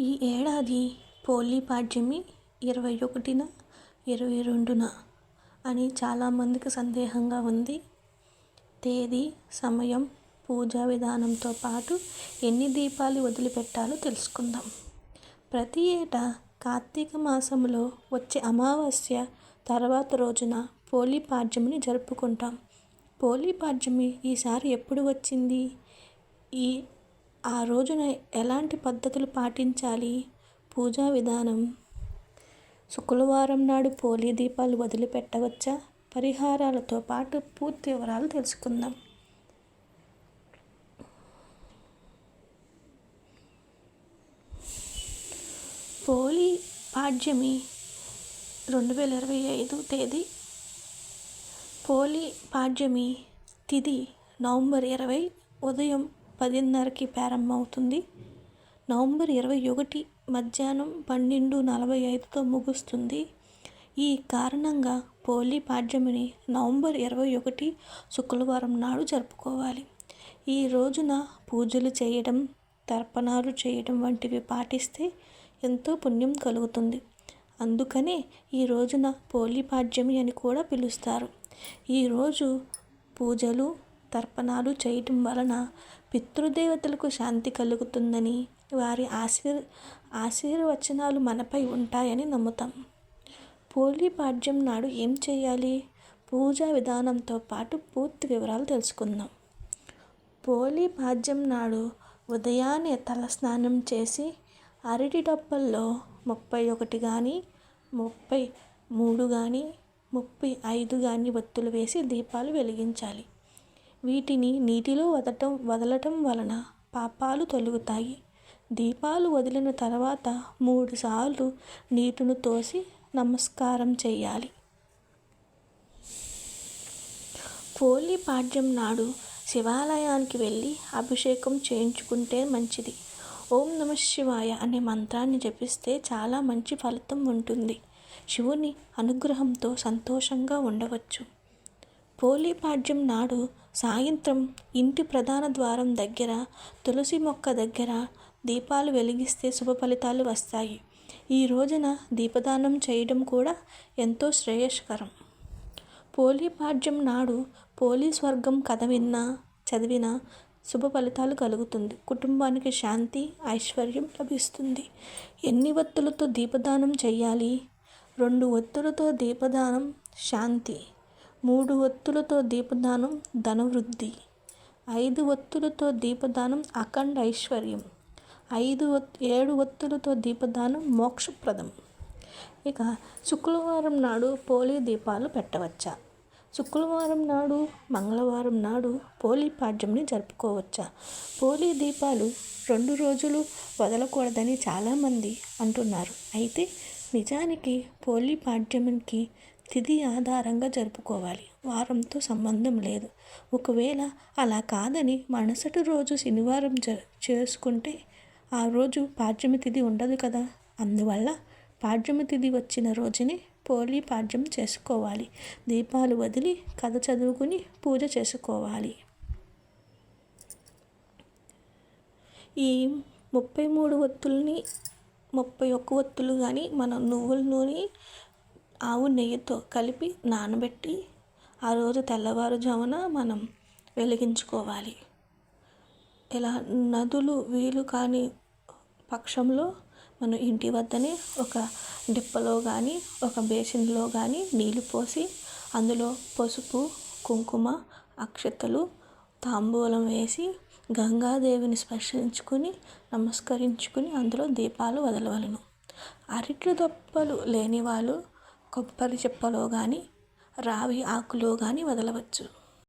ఈ ఏడాది పోలీ పాడ్యమి ఇరవై ఒకటిన ఇరవై రెండున అని చాలామందికి సందేహంగా ఉంది. తేదీ సమయం పూజా విధానంతో పాటు ఎన్ని దీపాలు వదిలిపెట్టాలో తెలుసుకుందాం. ప్రతి ఏటా కార్తీక మాసంలో వచ్చే అమావాస్య తర్వాత రోజున పోలీ పాడ్యమిని జరుపుకుంటాం. పోలీ పాడ్యమి ఈసారి ఎప్పుడు వచ్చింది? ఈ ఆ రోజున ఎలాంటి పద్ధతులు పాటించాలి? పూజా విధానం. శుక్రవారం నాడు పోలీ దీపాలు వదిలిపెట్టవచ్చా? పరిహారాలతో పాటు పూర్తి వివరాలు తెలుసుకుందాం. పోలీ పాడ్యమి రెండు వేల ఇరవై ఐదు తేదీ. పోలీ పాడ్యమి తిది నవంబర్ ఇరవై ఉదయం పదిన్నరకి ప్రారంభమవుతుంది. నవంబర్ ఇరవై ఒకటి మధ్యాహ్నం పన్నెండు నలభై ఐదుతో ముగుస్తుంది. ఈ కారణంగా పోలీ పాడ్యమిని నవంబర్ ఇరవై ఒకటి శుక్రవారం నాడు జరుపుకోవాలి. ఈ రోజున పూజలు చేయడం తర్పణాలు చేయడం వంటివి పాటిస్తే ఎంతో పుణ్యం కలుగుతుంది. అందుకనే ఈ రోజున పోలీ పాడ్యమి అని కూడా పిలుస్తారు. ఈరోజు పూజలు తర్పణాలు చేయటం వలన పితృదేవతలకు శాంతి కలుగుతుందని వారి ఆశీర్ ఆశీర్వచనాలు మనపై ఉంటాయని నమ్ముతాం. పోలీ పాడ్యం నాడు ఏం చేయాలి? పూజా విధానంతో పాటు పూర్తి వివరాలు తెలుసుకుందాం. పోలీ పాడ్యం నాడు ఉదయాన్నే తలస్నానం చేసి అరటి డబ్బల్లో ముప్పై ఒకటి కానీ ముప్పై మూడు కానీ ముప్పై ఐదు కానీ ఒత్తులు వేసి దీపాలు వెలిగించాలి. వీటిని నీటిలో వదటం వదలటం వలన పాపాలు తొలుగుతాయి. దీపాలు వదిలిన తర్వాత మూడుసార్లు నీటిని తోసి నమస్కారం చేయాలి. పోలీ పాడ్యం నాడు శివాలయానికి వెళ్ళి అభిషేకం చేయించుకుంటే మంచిది. ఓం నమ శివాయ అనే మంత్రాన్ని జపిస్తే చాలా మంచి ఫలితం ఉంటుంది. శివుని అనుగ్రహంతో సంతోషంగా ఉండవచ్చు. పోలిపాడ్యం నాడు సాయంత్రం ఇంటి ప్రధాన ద్వారం దగ్గర తులసి మొక్క దగ్గర దీపాలు వెలిగిస్తే శుభ ఫలితాలు వస్తాయి. ఈ రోజున దీపదానం చేయడం కూడా ఎంతో శ్రేయస్కరం. పోలిపాడ్యం నాడు పోలీస్ వర్గం కథ విన్నా చదివినా శుభ ఫలితాలు కలుగుతుంది. కుటుంబానికి శాంతి ఐశ్వర్యం లభిస్తుంది. ఎన్ని ఒత్తులతో దీపదానం చేయాలి? రెండు ఒత్తులతో దీపదానం శాంతి. మూడు ఒత్తులతో దీపదానం ధనవృద్ధి. ఐదు ఒత్తులతో దీపదానం అఖండ ఐశ్వర్యం. ఐదు ఏడు ఒత్తులతో దీపదానం మోక్షప్రదం. ఇక శుక్రవారం నాడు పోలీ దీపాలు పెట్టవచ్చా? శుక్రవారం నాడు మంగళవారం నాడు పోలీ పాడ్యంని జరుపుకోవచ్చా? పోలీ దీపాలు రెండు రోజులు వదలకూడదని చాలామంది అంటున్నారు. అయితే నిజానికి పోలీ పాడ్యమికి తిథి ఆధారంగా జరుపుకోవాలి. వారంతో సంబంధం లేదు. ఒకవేళ అలా కాదని మరుసటి రోజు శనివారం జ చేసుకుంటే ఆ రోజు పాడ్యమి తిథి ఉండదు కదా. అందువల్ల పాడ్యమి తిథి వచ్చిన రోజుని పోలి పాడ్యం చేసుకోవాలి. దీపాలు వదిలి కథ చదువుకుని పూజ చేసుకోవాలి. ఈ ముప్పై మూడు ఒత్తుల్ని ముప్పై ఒక్క ఒత్తులు కానీ మనం నువ్వుల నూనె ఆవు నెయ్యితో కలిపి నానబెట్టి ఆ రోజు తెల్లవారుజామున మనం వెలిగించుకోవాలి. ఇలా నదులు వీలు కాని పక్షంలో మన ఇంటి వద్దనే ఒక డిప్పలో కానీ ఒక బేసిన్లో కానీ నీళ్ళు పోసి అందులో పసుపు కుంకుమ అక్షతలు తాంబూలం వేసి గంగాదేవిని స్పర్శించుకుని నమస్కరించుకుని అందులో దీపాలు వదలవలను. అరటి దొప్పలు లేని వాళ్ళు కొబ్బరి చెప్పలో కానీ రావి ఆకులో కానీ వదలవచ్చు.